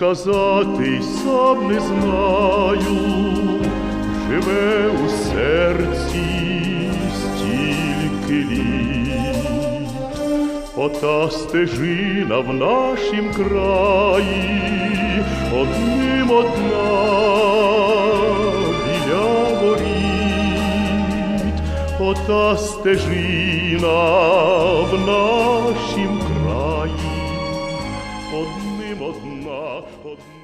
сказати й сам не знаю, живе у серці стільки літ. Ота стежина в нашім краї, одним одна біля воріт, ота стежина в нашім краї, одним одна, одним одна.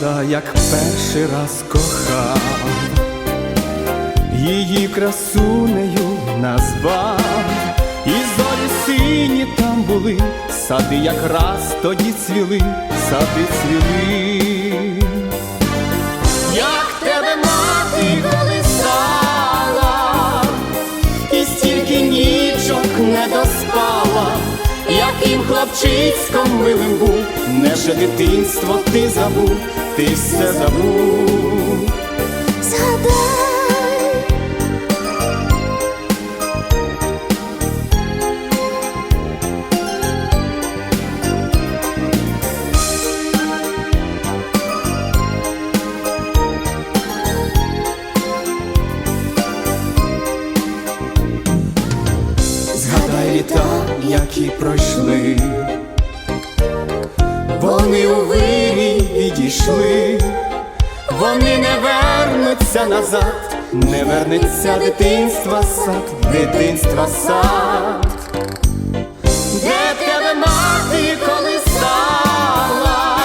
Згадай, як перший раз кохав, її красунею назвав, і зорі сині там були, сади якраз тоді цвіли, сади цвіли. Хлопчиськом милим був, наше дитинство ти забув, ти все забув. Пройшли, вони у вирі відійшли, вони не вернуться назад, не вернеться дитинства сад, дитинства сад, де тебе мати колисала,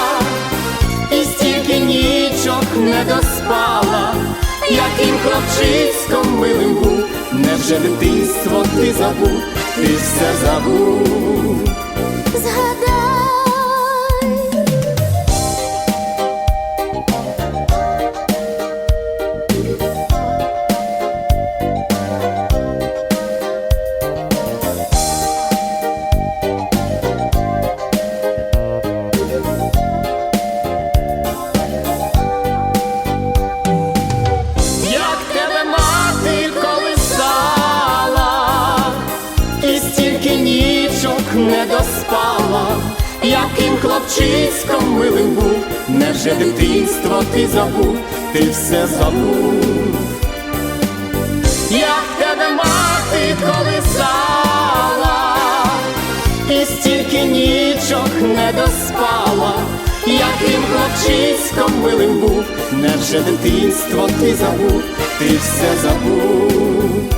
і стільки нічок не доспала, яким хлопчиськом милим був, невже дитинство ти забув, ти все забув. згадай. Невже дитинство ти забув, ти все забув. Як тебе мати колисала, і стільки нічок не доспала, яким хлопчиськом милим був, невже дитинство ти забув, ти все забув.